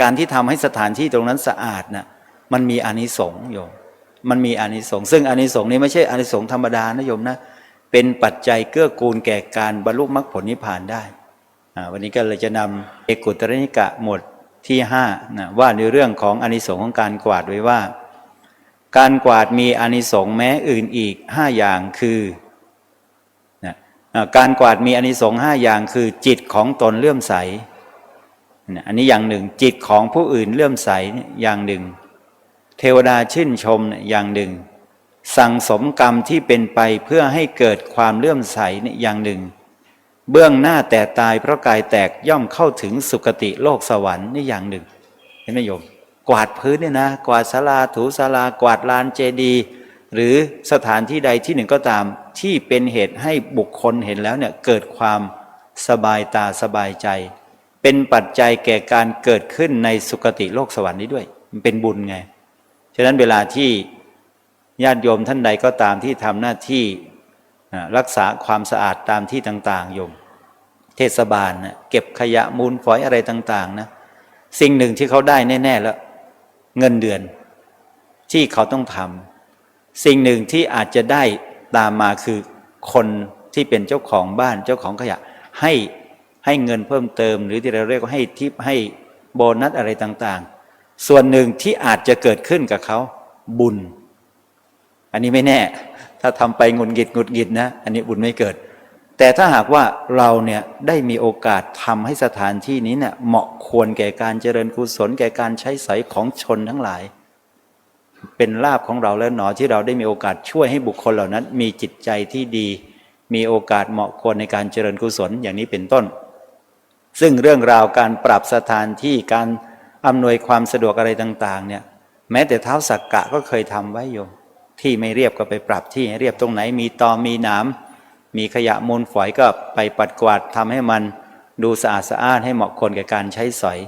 การที่ทำให้สถานที่ตรงนั้นสะอาดนะ่ะมันมีอานิสงส์โยม มันมีอานิสงส์ซึ่งอานิสงส์นี้ไม่ใช่อานิสงส์ธรรมดานะโยมนะ เป็นปัจจัยเกื้อกูลแก่การบรรลุมรรคผลนิพพานได้ วันนี้ก็เลยจะนำเอกุตรนิกะหมวดที่ห้านะว่าในเรื่องของอานิสงส์ของการกวาดไว้ว่า การกวาดมีอานิสงส์แม้อื่นอีกห้าอย่างคือนะการกวาดมีอานิสงส์ห้าอย่างคือจิตของตนเลื่อมใส อันนี้อย่างหนึ่งจิตของผู้อื่นเลื่อมใสอย่างหนึ่ง เทวดาชื่นชมอย่างหนึ่ง สั่งสมกรรมที่เป็นไปเพื่อให้เกิดความเลื่อมใสอย่างหนึ่ง เบื้องหน้าแต่ตายเพราะกายแตกย่อมเข้าถึงสุคติโลกสวรรค์นี่อย่างหนึ่งเห็นไหมโยมกวาดพื้นเนี่ยนะ กวาดศาลาถูศาลากวาดลานเจดีย์หรือสถานที่ใดที่หนึ่งก็ตาม ที่เป็นเหตุให้บุคคลเห็นแล้วเนี่ยเกิดความสบายตาสบายใจ เป็นปัจจัยแก่การเกิดขึ้นในสุคติโลกสวรรค์นี้ด้วย มันเป็นบุญไง ฉะนั้นเวลาที่ญาติโยมท่านใดก็ตามที่ทำหน้าที่รักษาความสะอาดตามที่ต่าง ๆ โยม เทศบาลนะเก็บขยะมูลฝอยอะไรต่าง ๆ นะ สิ่งหนึ่งที่เขาได้แน่ ๆ แล้ว เงินเดือนที่เขาต้องทำสิ่งหนึ่งที่อาจจะได้ตามมาคือคนที่เป็นเจ้าของบ้านเจ้าของขยะให้ ให้เงินเพิ่มเติม หรือที่เราเรียกว่าให้ทิปให้โบนัสอะไรต่างๆ ส่วนหนึ่งที่อาจจะเกิดขึ้นกับเขาบุญ อันนี้ไม่แน่ ถ้าทำไปงุดหงิดงุดหงิดนะ อันนี้บุญไม่เกิด แต่ถ้าหากว่าเราเนี่ยได้มีโอกาสทำให้สถานที่นี้เนี่ยเหมาะควรแก่การเจริญกุศลแก่การใช้สอยของชนทั้งหลาย เป็นลาภของเราแล้วหนอที่เราได้มีโอกาสช่วยให้บุคคลเหล่านั้น มีจิตใจที่ดี มีโอกาสเหมาะควรในการเจริญกุศลอย่างนี้เป็นต้น ซึ่งเรื่องราวการปรับสถานที่การอำนวยความสะดวกอะไรต่าง ๆ เนี่ย แม้แต่เท้าสักกะก็เคยทำไว้โยมที่ไม่เรียบก็ไปปรับที่ให้เรียบตรงไหนมีตอมีหนามมีขยะมูลฝอยก็ไปปัดกวาดทำให้มันดูสะอาดสะอ้านให้เหมาะคนกับการใช้สอย